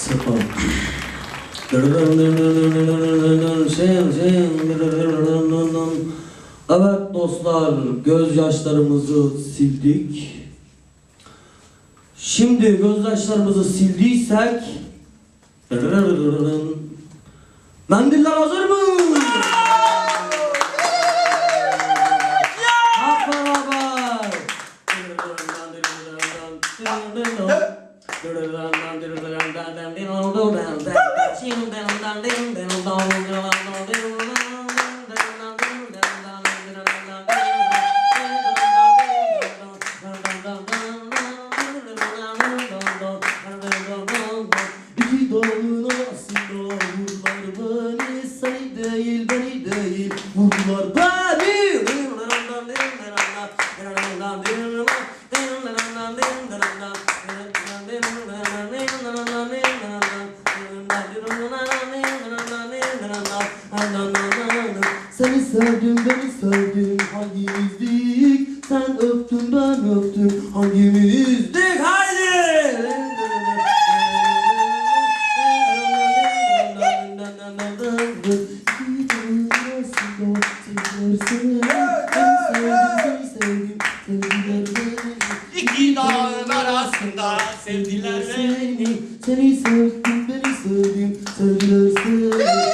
Sefa. Evet dostlar, gözyaşlarımızı sildik. Şimdi gözyaşlarımızı sildiysek Mendiller hazır mı? Hep beraber. İki dağın arasında değil beni değil. Vurdular beni Seni sevdim beni sevdim. Hangimizdik? Sen öptün ben öptüm. Hangimizdik? Haydi! İki dağın arasında sevdiler beni. Seni sevdim beni sevdim. Sevdiler seni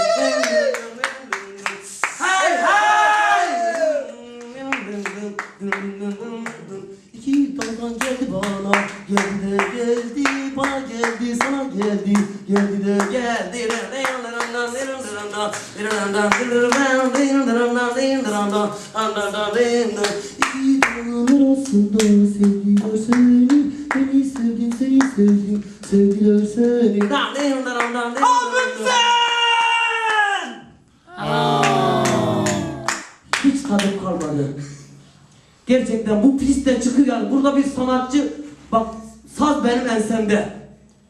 Daldan geldi bana Geldi de geldi bana geldi sana geldi Geldi de geldi İki dalın arasında sevdiler seni Beni sevdim seni sevdim sevdiler seni Abim sen! Hiç tadım kalmadı. Gerçekten bu pistten çıkıyor yani burada bir sanatçı bak saz benim ensemde.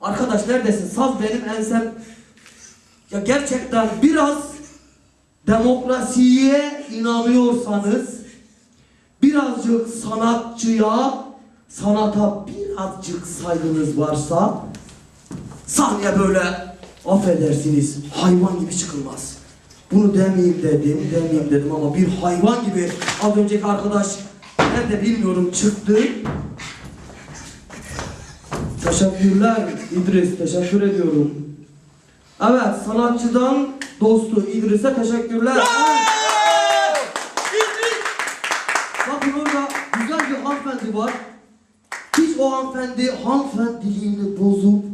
Arkadaş neredesin? Saz benim ensem. Ya gerçekten biraz demokrasiye inanıyorsanız birazcık sanatçıya sanata birazcık saygınız varsa sahneye böyle affedersiniz hayvan gibi çıkılmaz. Bunu demeyeyim dedim, demeyeyim dedim ama bir hayvan gibi az önceki arkadaş nerede bilmiyorum çıktı. Teşekkürler İdris, teşekkür ediyorum. Evet, sanatçıdan dostu İdris'e teşekkürler. Bakın orada güzel bir hanımefendi var. Hiç o hanımefendi hanımefendiliğini bozup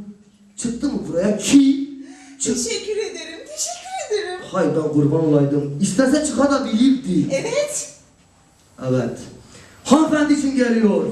çıktı mı buraya ki çık Teşekkür ederim, teşekkür ederim. Hay ben kurban olaydım. İstese çıkabilirdi. Evet. Evet. Hanımefendi için geliyor.